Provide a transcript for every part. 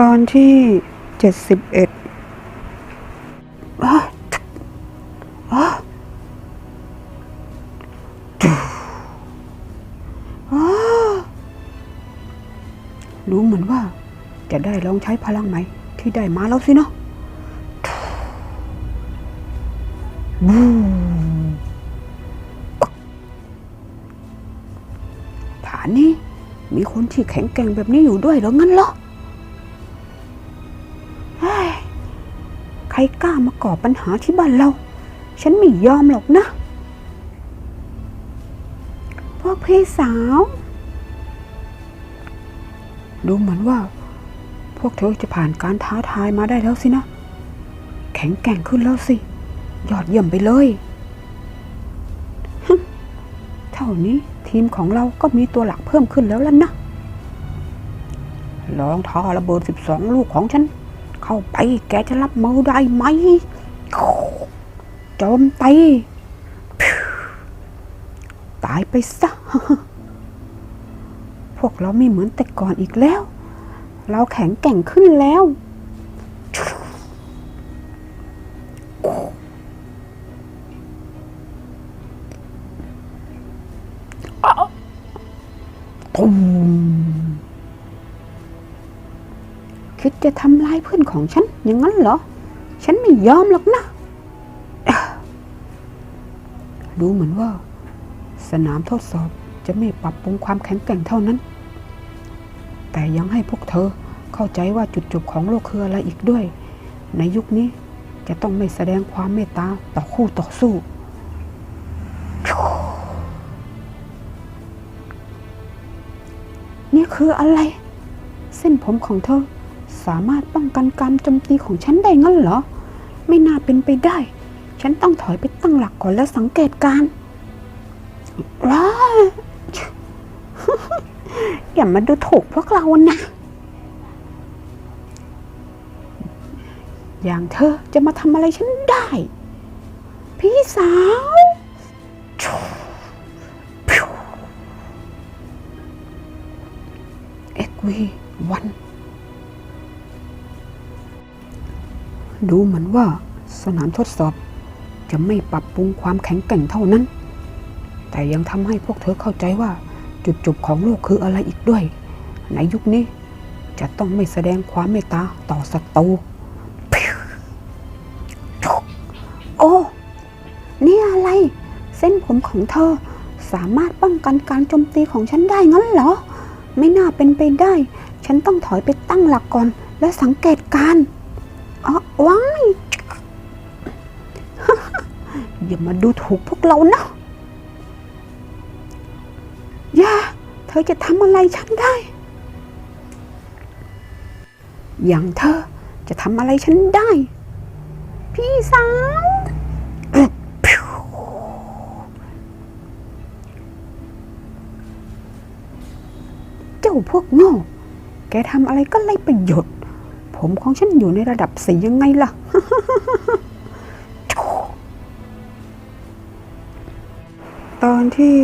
ตอนที่เจ็ดสิบเอ็ดรู้เหมือนว่าจะได้ลองใช้พลังไหม ที่ได้มาแล้วสิเนาะบูฐานนี้มีคนที่แข็งแกร่งแบบนี้อยู่ด้วยหรองั้นเหรอ รกล้ามาก่อปัญหาที่บ้านเรา ฉันไม่ยอมหรอกนะ พวกพี่สาว ดูเหมือนว่า พวกเธอจะผ่านการท้าทายมาได้แล้วสินะ แข็งแกร่งขึ้นแล้วสิ ยอดเยี่ยมไปเลยเท่านี้ทีมของเราก็มีตัวหลักเพิ่มขึ้นแล้วล่ะนะลองท้าระเบิดสิบสองลูกของฉัน เข้าไป แกจะรับมือได้ไหมโจมตีตายไปซะ พวกเราไม่เหมือนแต่ก่อนอีกแล้ว เราแข็งแกร่งขึ้นแล้ว คิดจะทำลายเพื่อนของฉันอย่างนั้นเหรอ ฉันไม่ยอมหรอกนะ ดูเหมือนว่า สนามทดสอบจะไม่ปรับปรุงความแข็งแกร่งเท่านั้น แต่ยังให้พวกเธอเข้าใจว่าจุดจบของโลกคืออะไรอีกด้วย ในยุคนี้จะต้องไม่แสดงความเมตตาต่อคู่ต่อสู้นี่คืออะไร เส้นผมของเธอ สามารถป้องกันการโจมตีของฉันได้งั้นเหรอ ไม่น่าเป็นไปได้ ฉันต้องถอยไปตั้งหลักก่อนแล้วสังเกตการณ์ว้าอย่ามาดูถูกพวกเรานะ อย่างเธอจะมาทำอะไรฉันได้ พี่สาวเอ็กวีวัน ดูเหมือนว่าสนามทดสอบจะไม่ปรับปรุงความแข็งแกร่งเท่านั้น แต่ยังทำให้พวกเธอเข้าใจว่าจุดจบของโลกคืออะไรอีกด้วย ในยุคนี้จะต้องไม่แสดงความเมตตาต่อศัตรูโอ้ นี่อะไร เส้นผมของเธอสามารถป้องกันการโจมตีของฉันได้งั้นเหรอ ไม่น่าเป็นไปได้ ฉันต้องถอยไปตั้งหลักก่อนและสังเกตการ อย่ามาดูถูกพวกเรานะอย่าเธอจะทำอะไรฉันได้ อย่างเธอจะทำอะไรฉันได้ พี่สาวพวเจ้าพวกโง่แกทำอะไรก็ไรประโยชน์ ผมของฉันอยู่ในระดับสียังไงล่ะ ตอนที่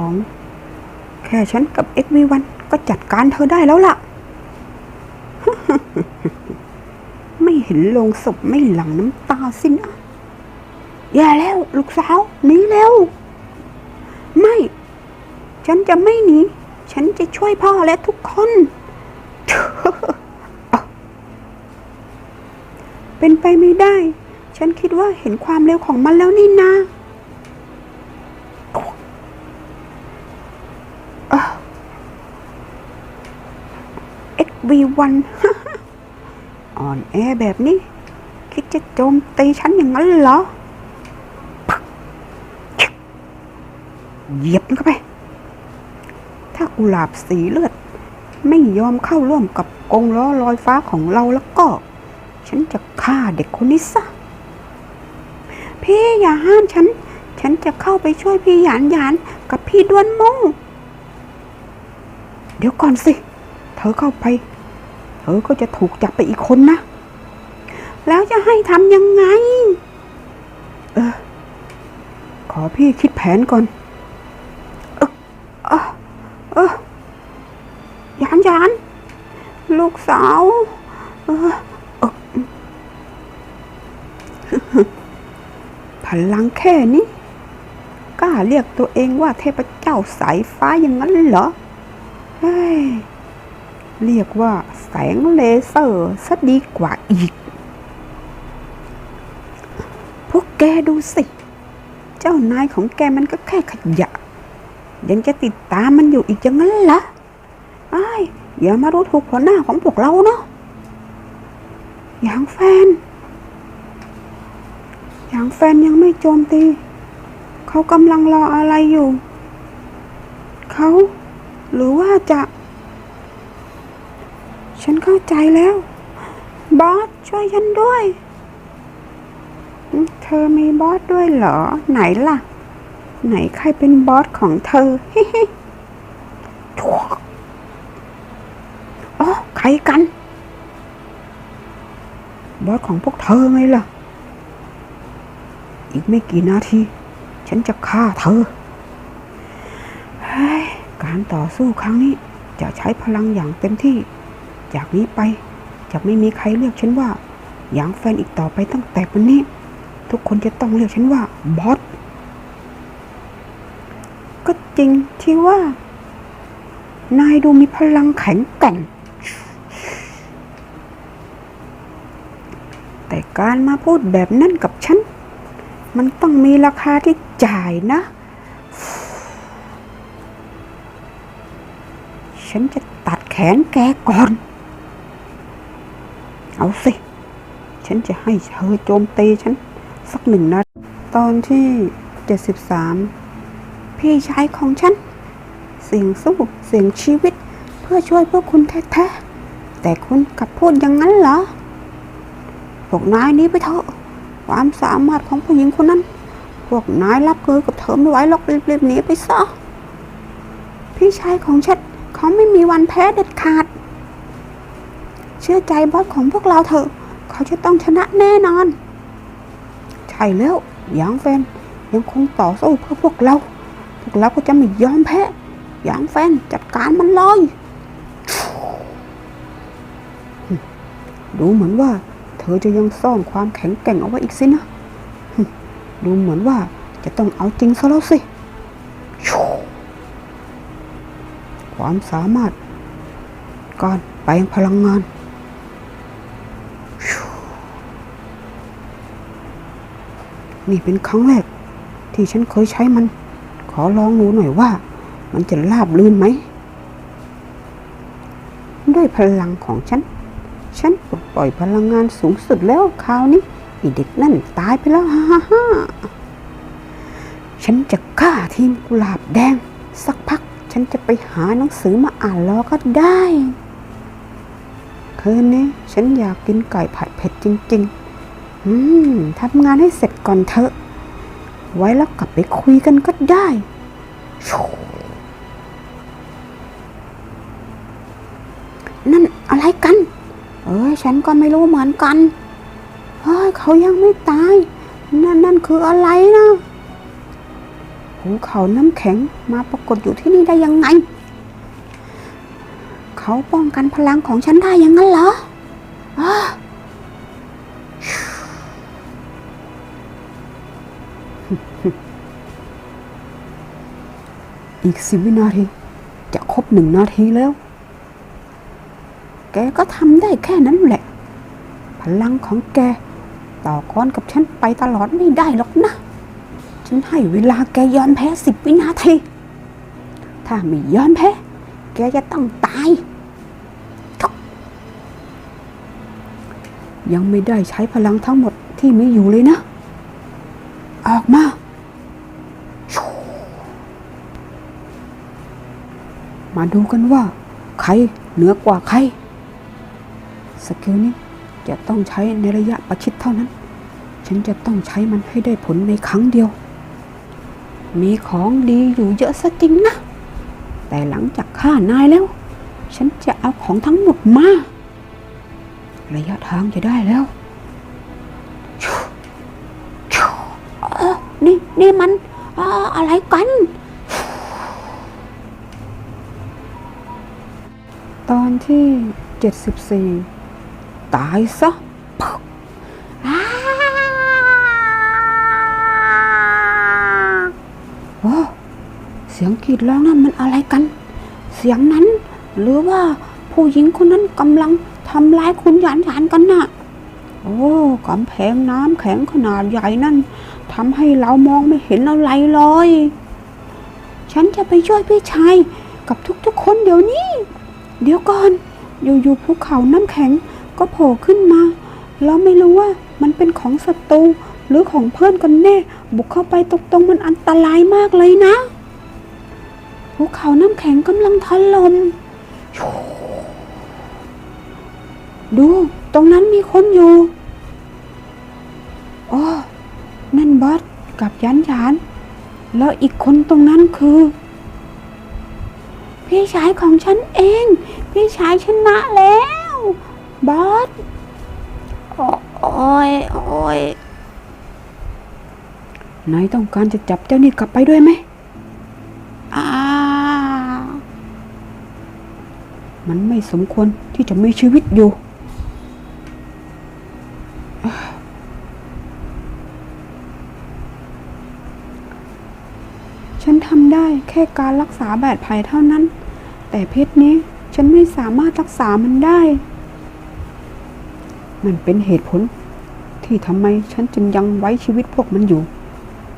72 แค่ฉันกับ XV1 ก็จัดการเธอได้แล้วล่ะ ไม่เห็นลงศพไม่หลั่งน้ำตาสินะอย่าแล้ว ลูกสาวหนีแล้ว ไม่ ฉันจะไม่หนี ฉันจะช่วยพ่อและทุกคน เป็นไปไม่ได้ ฉันคิดว่าเห็นความเร็วของมันแล้วนี่นา XV1 อ่อนแอแบบนี้ คิดจะโจมตีฉันอย่างนั้นเหรอเหยียบมันเข้าไป ถ้ากุหลาบสีเลือด ไม่ยอมเข้าร่วมกับกงล้อลอยฟ้าของเราแล้วก็ ฉันจะฆ่าเด็กคนนี้ซะ พี่อย่าห้ามฉัน ฉันจะเข้าไปช่วยพี่หยานหยานกับพี่ด้วนโมงเดี๋ยวก่อนสิ เธอเข้าไป อก็จะถูกจับไปอีกคนนะ แล้วจะให้ทำยังไง เออ ขอพี่คิดแผนก่อน เออเออเออยานยานลูกสาว เออเออพลังแค่นี้กล้าเรียกตัวเองว่าเทพเจ้าสายฟ้าอย่างนั้นเหรอ เฮ้ย เรียกว่าแสงเลเซอร์ซะดีกว่าอีก พวกแกดูสิ เจ้านายของแกมันก็แค่ขยะ ยังจะติดตามมันอยู่อีกอย่างนั้นเหรอไอ้อย่ามารู้ถูกหัวหน้าของพวกเราเนาะอย่างแฟน อย่างแฟนยังไม่โจมตี เขากำลังรออะไรอยู่ เขาหรือว่าจะ ฉันเข้าใจแล้ว บอสช่วยฉันด้วย เธอมีบอสด้วยเหรอ ไหนล่ะ ไหนใครเป็นบอสของเธอฮิฮิถั่วอ๋อใครกัน บอสของพวกเธอไงล่ะ อีกไม่กี่นาที ฉันจะฆ่าเธอเฮ้ยการต่อสู้ครั้งนี้จะใช้พลังอย่างเต็มที่ จากนี้ไปจะไม่มีใครเรียกฉันว่าหยางแฟนอีกต่อไปตั้งแต่วันนี้ ทุกคนจะต้องเรียกฉันว่าบอสก็จริงที่ว่า นายดูมีพลังแข็งแกร่ง แต่การมาพูดแบบนั้นกับฉัน มันต้องมีราคาที่จ่ายนะ ฉันจะตัดแขนแกก่อน เอาสิ ฉันจะให้เธอโจมตีฉัน สักหนึ่งนัด ตอนที่ 73 พี่ชายของฉัน เสี่ยงสู้เสี่ยงชีวิต เพื่อช่วยพวกคุณแท้ๆ แต่คุณกลับพูดอย่างนั้นเหรอพวกนายนี้ไปเถอะความสามารถของผู้หญิงคนนั้น พวกนายรับเกินกับเธอไม่ไหวหรอกรีบๆหนีไปซะพี่ชายของฉันเขาไม่มีวันแพ้เด็ดขาด เชื่อใจบอสของพวกเราเถอะ เขาจะต้องชนะแน่นอน ใช่แล้วหยางแฟนยังคงต่อสู้เพื่อพวกเรา พวกเราก็จะไม่ยอมแพ้หยางแฟนจัดการมันเลย ดูเหมือนว่า เธอจะยังซ่อนความแข็งแกร่งเอาไว้อีกสินะ ดูเหมือนว่าจะต้องเอาจริงซะแล้วสิ ความสามารถ การแปลงพลังงาน นี่เป็นครั้งแรก ที่ฉันเคยใช้มัน ขอลองดูหน่อยว่า มันจะราบลื่นไหม ด้วยพลังของฉัน ฉันปลดปล่อยพลังงานสูงสุดแล้วคราวนี้ไอเด็กนั่นตายไปแล้วฮ่าฮ่าฮ่าฉันจะฆ่าทีมกุหลาบแดง สักพักฉันจะไปหาหนังสือมาอ่านรอก็ได้ คืนนี้ฉันอยากกินไก่ผัดเผ็ดจริง ๆ อืมทำงานให้เสร็จก่อนเถอะ ไว้แล้วกลับไปคุยกันก็ได้ นั่นอะไรกัน เอ้ยฉันก็ไม่รู้เหมือนกัน เฮ้ยเขายังไม่ตาย นั่นนั่นคืออะไรนะภูเขาน้ำแข็งมาปรากฏอยู่ที่นี่ได้ยังไง เขาป้องกันพลังของฉันได้อยังงั้นเหรอ อีกสิบวินาที จะครบหนึ่งนาทีแล้ว แกก็ทำได้แค่นั้นแหละ พลังของแก ต่อกรกับฉันไปตลอดไม่ได้หรอกนะ ฉันให้เวลาแกยอมแพ้สิบวินาที ถ้าไม่ยอมแพ้ แกจะต้องตาย ยังไม่ได้ใช้พลังทั้งหมดที่มีอยู่เลยนะ ออกมา มาดูกันว่า ใครเหนือกว่าใคร สกิลนี้จะต้องใช้ในระยะประชิดเท่านั้น ฉันจะต้องใช้มันให้ได้ผลในครั้งเดียว มีของดีอยู่เยอะซะจริงนะ แต่หลังจากฆ่านายแล้ว ฉันจะเอาของทั้งหมดมา ระยะทางจะได้แล้วเออนี่นี่มันอ่ออะไรกัน ตอนที่เจ็ดสิบสี่ตายซะปึ๊กอ้าโอ้เสียงกรีดร้องนั่นมันอะไรกัน เสียงนั้น หรือว่าผู้หญิงคนนั้นกำลังทำร้ายคุณหยานหยานกันน่ะ โอ้กำแพงน้ำแข็งขนาดใหญ่นั่นทำให้เรามองไม่เห็นอะไรเลย ฉันจะไปช่วยพี่ชายกับทุกๆคนเดี๋ยวนี้ เดี๋ยวก่อนอยู่ๆภูเขาน้ำแข็งก็โผล่ขึ้นมา แล้วไม่รู้ว่ามันเป็นของศัตรูหรือของเพื่อนกันแน่ บุกเข้าไปตรงๆมันอันตรายมากเลยนะภูเขาน้ำแข็งกำลังถล่มดู ตรงนั้นมีคนอยู่อ๋อนั่นบอสกับยันยาน แล้วอีกคนตรงนั้นคือ พี่ชายของฉันเอง พี่ชายชนะแล้ว บอส โอ้ยโอ้ยนายต้องการจะจับเจ้านี่กลับไปด้วยไหมอ่า มันไม่สมควรที่จะมีชีวิตอยู่ ฉันทำได้แค่การรักษาบาดแผลเท่านั้น แต่เพชรนี้ฉันไม่สามารถรักษามันได้ มันเป็นเหตุผล ที่ทำไมฉันจึงยังไว้ชีวิตพวกมันอยู่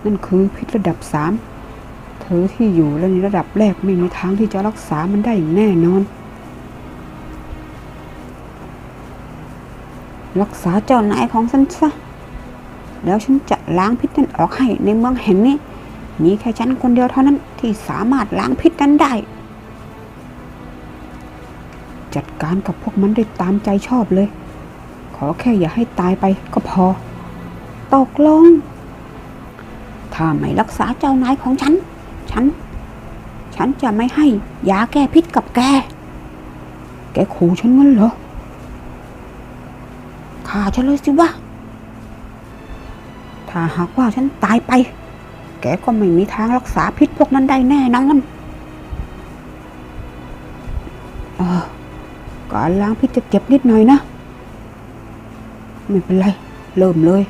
นั่นคือพิษระดับสามเธอที่อยู่และในระดับแรกไม่มีทางที่จะรักษามันได้อย่างแน่นอน รักษาเจ้านายของฉันซะแล้วฉันจะล้างพิษนั้นออกให้ในเมืองแห่งนี้ มีแค่ฉันคนเดียวเท่านั้นที่สามารถล้างพิษนั้นได้ จัดการกับพวกมันได้ตามใจชอบเลย ขอแค่อย่าให้ตายไปก็พอ ตกลง ถ้าไม่รักษาเจ้านายของฉัน ฉัน ฉันจะไม่ให้ยาแก้พิษกับแก แกขู่ฉันงั้นเหรอฆ่าฉันเลยสิวะ ถ้าหากว่าฉันตายไป แกก็ไม่มีทางรักษาพิษพวกนั้นได้แน่นอนเออ การล้างพิษจะเจ็บนิดหน่อยนะ ไม่เป็นไร เริ่มเลย